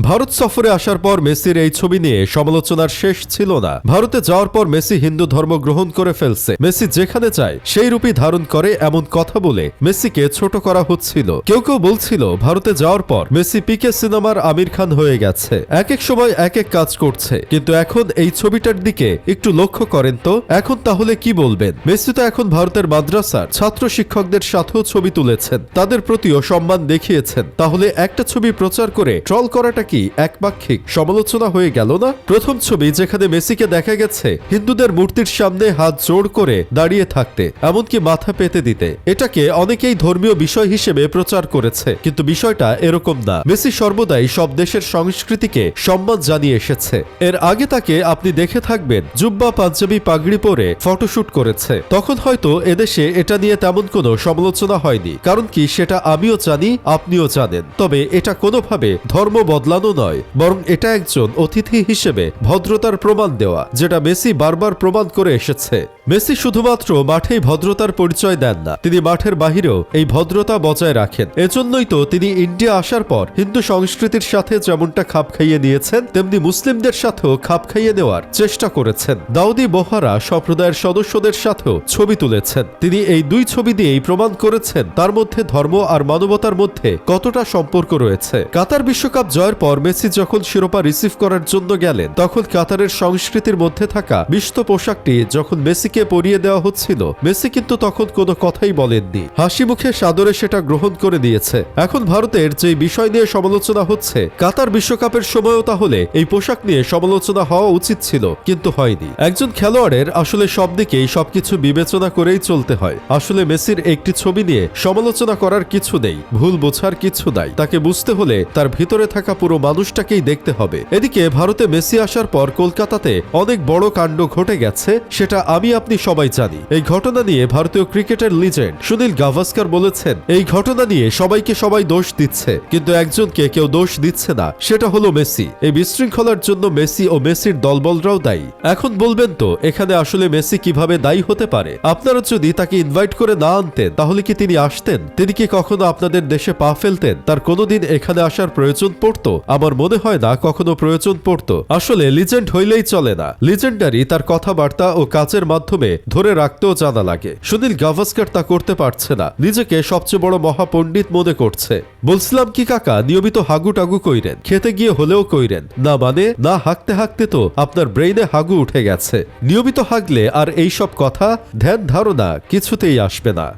ভারত সফরে আসার পর মেসির এই ছবি নিয়ে সমালোচনার শেষ ছিল না। ভারতে যাওয়ার পর মেসি হিন্দু ধর্ম গ্রহণ করে ফেলছে। মেসি যেখানে চায় সেই রূপই ধারণ করে এমন কথা বলে মেসিকে ছোট করা হচ্ছিল। কেউ কেউ বলছিল, ভারতে যাওয়ার পর মেসি পিকে সিনেমার আমির খান হয়ে গেছে। এক এক সময় এক এক কাজ করছে। কিন্তু এখন এই ছবিটার দিকে একটু লক্ষ্য করেন তো। এখন তাহলে কি বলবেন? মেসি তো এখন ভারতের মাদ্রাসার ছাত্র শিক্ষকদের সাথেও ছবি তুলেছেন। তাদের প্রতিও সম্মান দেখিয়েছেন। তাহলে একটা ছবি প্রচার করে ট্রল করাটা কি একপাক্ষিক সমালোচনা হয়ে গেল না? প্রথম ছবি যেখানে মেসিকে দেখা গেছে, হিন্দুদের মূর্তির সামনে হাত জোড় করে দাঁড়িয়ে থাকতে, এমনকি মাথা পেতে দিতে। এটাকে অনেকেই ধর্মীয় বিষয় হিসেবে প্রচার করেছে, কিন্তু বিষয়টা এরকম না। মেসি সর্বদাই সব দেশের সংস্কৃতিকে সম্মান জানিয়ে এসেছে। এর আগে তাকে আপনি দেখে থাকবেন, জুব্বা পাঞ্জাবি পাগড়ি পরে ফটোশুট করেছে। তখন হয়তো এদেশে এটা নিয়ে তেমন কোনো সমালোচনা হয়নি, কারণ কি সেটা আমিও জানি, আপনিও জানেন। তবে এটা কোনোভাবে ধর্ম বদলানো নয় বরং এটা একজন অতিথি হিসেবে ভদ্রতার প্রমাণ দেওয়া, যেটা মেসি বারবার প্রমাণ করে এসেছে। মেসি শুধুমাত্র মাঠেই ভদ্রতার পরিচয় দেন না, তিনি মাঠের বাহিরেও এই ভদ্রতা বজায় রাখেন। এজন্যই তো তিনি ইন্ডিয়া আসার পর হিন্দু সংস্কৃতির সাথে যেমনটা খাপ খাইয়ে নিয়েছেন, তেমনি মুসলিমদের সাথেও খাপ খাইয়ে নেওয়ার চেষ্টা করেছেন। দাউদি বোহারা সম্প্রদায়ের সদস্যদের সাথেও ছবি তুলেছেন। তিনি এই দুই ছবি দিয়েই প্রমাণ করেছেন তার মধ্যে ধর্ম আর মানবতার মধ্যে কতটা সম্পর্ক রয়েছে। কাতার বিশ্বকাপ জয়ের পর মেসি যখন শিরোপা রিসিভ করার জন্য গেলেন, তখন কাতারের সংস্কৃতির মধ্যে থাকা বিস্ত পোশাকটি যখন মেসিকে পরিয়ে দেওয়া হচ্ছিল। মেসি কিন্তু তখন কোনো কথাই বলেননি। হাসি মুখে সাদরে সেটা গ্রহণ করে দিয়েছে। এখন ভারতের যে বিষয় নিয়ে সমালোচনা হচ্ছে, কাতার বিশ্বকাপের সময়ও তাহলে এই পোশাক নিয়ে সমালোচনা হওয়া উচিত ছিল, কিন্তু হয়নি। একজন খেলোয়াড়ের আসলে সব দিকেই সবকিছু বিবেচনা করেই চলতে হয়। আসলে মেসির একটি ছবি নিয়ে সমালোচনা করার কিছু নেই, ভুল বোঝার কিছু নাই। তাকে বুঝতে হলে তার ভিতরে থাকা পুরো মানুষটাকেই দেখতে হবে। এদিকে ভারতে মেসি আসার পর কলকাতাতে অনেক বড় কাণ্ড ঘটে গেছে, সেটা আমি আপনি সবাই জানি, এই ঘটনা নিয়ে ভারতীয় ক্রিকেটের লিজেন্ড সুনীল গাভাস্কার বলেছেন, এই ঘটনা নিয়ে সবাইকে সবাই দোষ দিচ্ছে, কিন্তু একজনকে কেউ দোষ দিচ্ছে না, সেটা হলো মেসি। এই বিশৃঙ্খলার জন্য মেসি ও মেসির দলবলরাও দায়ী। এখন বলবেন তো, এখানে আসলে মেসি কীভাবে দায়ী হতে পারে? আপনারা যদি তাকে ইনভাইট করে না আনতেন, তাহলে কি তিনি আসতেন? তিনি কি কখনো আপনাদের দেশে পা ফেলতেন? তার কোনোদিন এখানে আসার প্রয়োজন পড়তো? আমার মনে হয় না কখনো প্রয়োজন পড়তো। আসলে লিজেন্ড হইলেই চলে না। লিজেন্ডারি তার কথাবার্তা ও কাজের মাধ্যমে ধরে রাখতেও জানা লাগে। সুনীল গাভাস্কার তা করতে পারছে না। নিজেকে সবচেয়ে বড় মহাপণ্ডিত মনে করছে। বলছিলাম, কি কাকা, নিয়মিত হাগু টাগু কইরেন। খেতে গিয়ে হলেও কইরেন। না মানে না হাঁকতে হাঁকতে তো আপনার ব্রেইনে হাগু উঠে গেছে। নিয়মিত হাগলে আর এই সব কথা, ধ্যান, ধারণা কিছুতেই আসবে না।